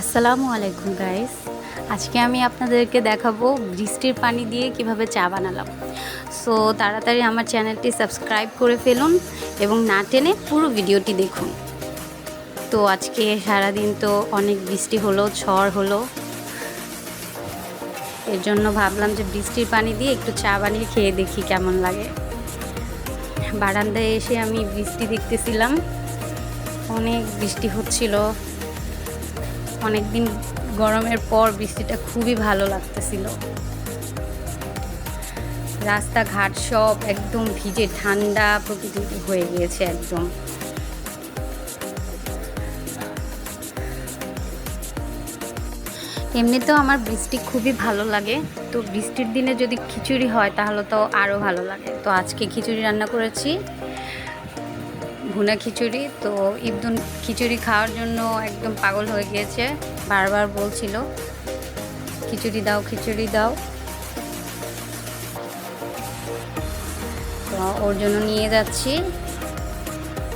আসসালামু আলাইকুম গাইস আজকে আমি আপনাদেরকে দেখাবো বৃষ্টির পানি দিয়ে কীভাবে চা বানালাম। সো তাড়াতাড়ি আমার চ্যানেলটি সাবস্ক্রাইব করে ফেলুন এবং না টেনে পুরো ভিডিওটি দেখুন। তো আজকে সারাদিন তো অনেক বৃষ্টি হলো, ঝড় হলো। এর জন্য ভাবলাম যে বৃষ্টির পানি দিয়ে একটু চা বানিয়ে খেয়ে দেখি কেমন লাগে। বারান্দায় এসে আমি বৃষ্টি দেখতেছিলাম। অনেক বৃষ্টি হচ্ছিল। অনেক দিন গরমের পর বৃষ্টিটা খুবই ভালো লাগতেছিল। রাস্তাঘাট সব একদম ভিজে, ঠান্ডা প্রকৃতি হয়ে গিয়েছে একদম। এমনিতেও আমার বৃষ্টি খুবই ভালো লাগে। তো বৃষ্টির দিনে যদি খিচুড়ি হয় তাহলে তো আরও ভালো লাগে। তো আজকে খিচুড়ি রান্না করেছি। ভুনা খিচুড়ি। তো ইবদুন খিচুড়ি খাওয়ার জন্য একদম পাগল হয়ে গিয়েছে, বারবার বলছিল, খিচুড়ি দাও খিচুড়ি দাও। তো ওর জন্য নিয়ে যাচ্ছি।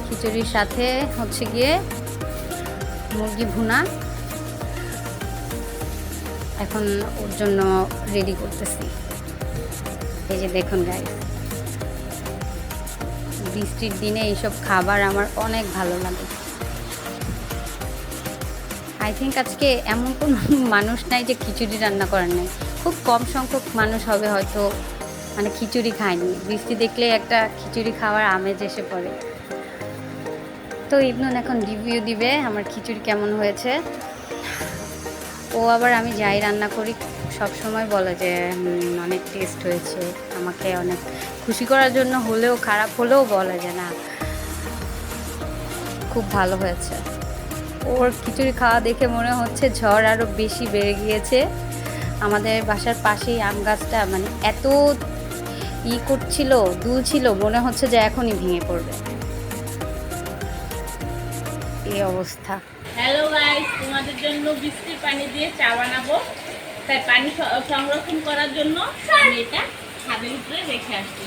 খিচুড়ির সাথে হচ্ছে গিয়ে মুরগি ভুনা। এখন ওর জন্য রেডি করতেছি। এই যে দেখুন গাইস বৃষ্টির দিনে এইসব খাবার আমার অনেক ভালো লাগে। আই থিঙ্ক আজকে এমন কোনো মানুষ নাই যে খিচুড়ি রান্না করার নেই। খুব কম সংখ্যক মানুষ হবে হয়তো মানে খিচুড়ি খায়নি। বৃষ্টি দেখলে একটা খিচুড়ি খাওয়ার আমেজ এসে পড়ে। তো ইবনুন এখন রিভিউ দিবে আমার খিচুড়ি কেমন হয়েছে। ও আবার আমি যাই রান্না করি। সব সময় বলে যে অনেক টেস্ট হয়েছে। আমাকে অনেক খুশি করার জন্য হলেও খারাপ হলেও বলে যে, না, খুব ভালো হয়েছে। ওর খিচুড়ি খাওয়া দেখে মনে হচ্ছে ঝড় আরও বেশি বেড়ে গিয়েছে। আমাদের বাসার পাশেই আম গাছটা মানে এত ই করছিল, দুলছিল, মনে হচ্ছে যে এখনই ভেঙে পড়বে। এই অবস্থা। হ্যালো গাইস তোমাদের জন্য বৃষ্টির পানি দিয়ে চা বানাবো। তাই পানি সংরক্ষণ করার জন্য আমি এটা ছাদের উপরে রেখে আসছি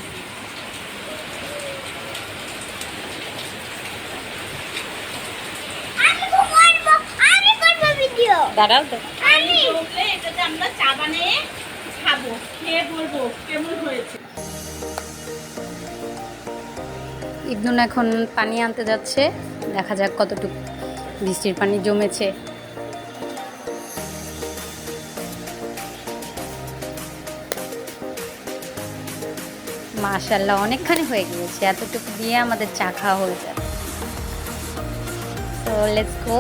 আমি করব আমি করব ভিডিও দাঁড়াও তো। পানি এটাতে আমরা চা বানিয়ে খাব খেয়ে বলব কেমন হয়েছে? ইবনুন এখন পানি আনতে যাচ্ছে দেখা যাক কতটুকু বৃষ্টির পানি জমেছে। মাশাল্লাহ অনেকখানি হয়ে গিয়েছে। এতটুকু দিয়ে আমাদের চা খাওয়া হয়ে যাবে। তো লেটস গো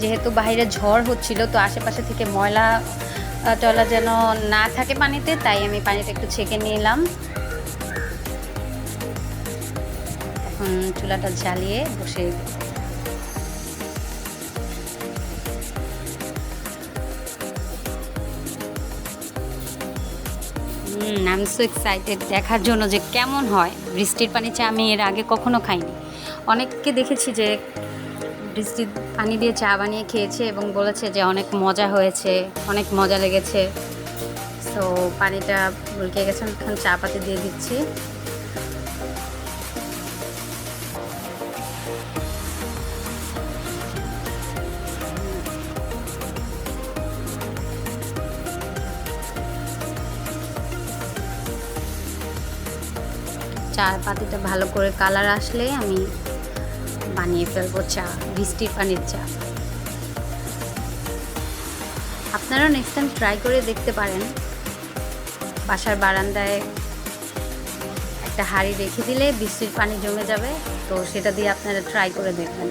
যেহেতু বাইরে ঝড় হচ্ছিল, তো আশেপাশে থেকে ময়লা টলা যেন না থাকে পানিতে, তাই আমি পানিটা একটু ছেঁকে নিলাম। এখন চুলাটা জ্বালিয়ে বসে আই সো এক্সাইটেড দেখার জন্য যে কেমন হয়। বৃষ্টির পানি চা আমি এর আগে কখনো খাইনি। অনেককে দেখেছি যে বৃষ্টির পানি দিয়ে চা বানিয়ে খেয়েছে এবং বলেছে যে অনেক মজা হয়েছে, অনেক মজা লেগেছে। তো পানিটা উল্কে গেছে, এখন চা পাতি দিয়ে দিচ্ছি। চা পাতিটা ভালো করে কালার আসলে আমি বানিয়ে ফেলব চা বৃষ্টির পানির চা। আপনারাও নেক্সট টাইম ট্রাই করে দেখতে পারেন। বাসার বারান্দায় একটা হাঁড়ি রেখে দিলে বৃষ্টির পানি জমে যাবে, তো সেটা দিয়ে আপনারা ট্রাই করে দেখবেন।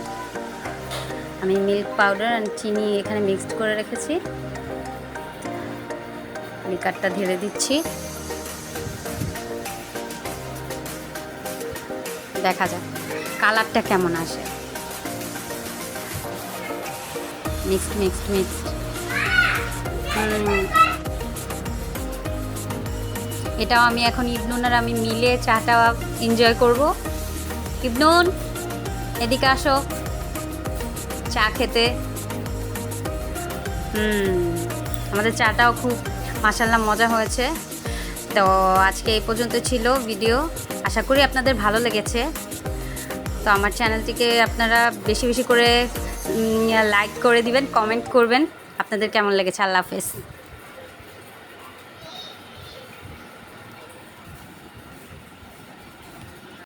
আমি মিল্ক পাউডার আর চিনি এখানে মিক্সড করে রেখেছি। লিকারটা ঢেলে দিচ্ছি। দেখা যাক, কালারটা কেমন আসে। মিক্সড মিক্সড মিক্সড এটাও আমি এখন ইবনুন আর আমি মিলে চাটা এনজয় করব। ইবনুন, এদিকে আসো। চা খেতে। হুম, আমাদের চাটাও খুব মাসাল্লাহ মজা হয়েছে। তো আজকে এই পর্যন্ত ছিল ভিডিও। আশা করি আপনাদের ভালো লেগেছে। তো আমার চ্যানেলটিকে আপনারা বেশি বেশি করে লাইক করে দিবেন, কমেন্ট করবেন। আপনাদের কেমন লেগেছে? আল্লাহ হাফেজ।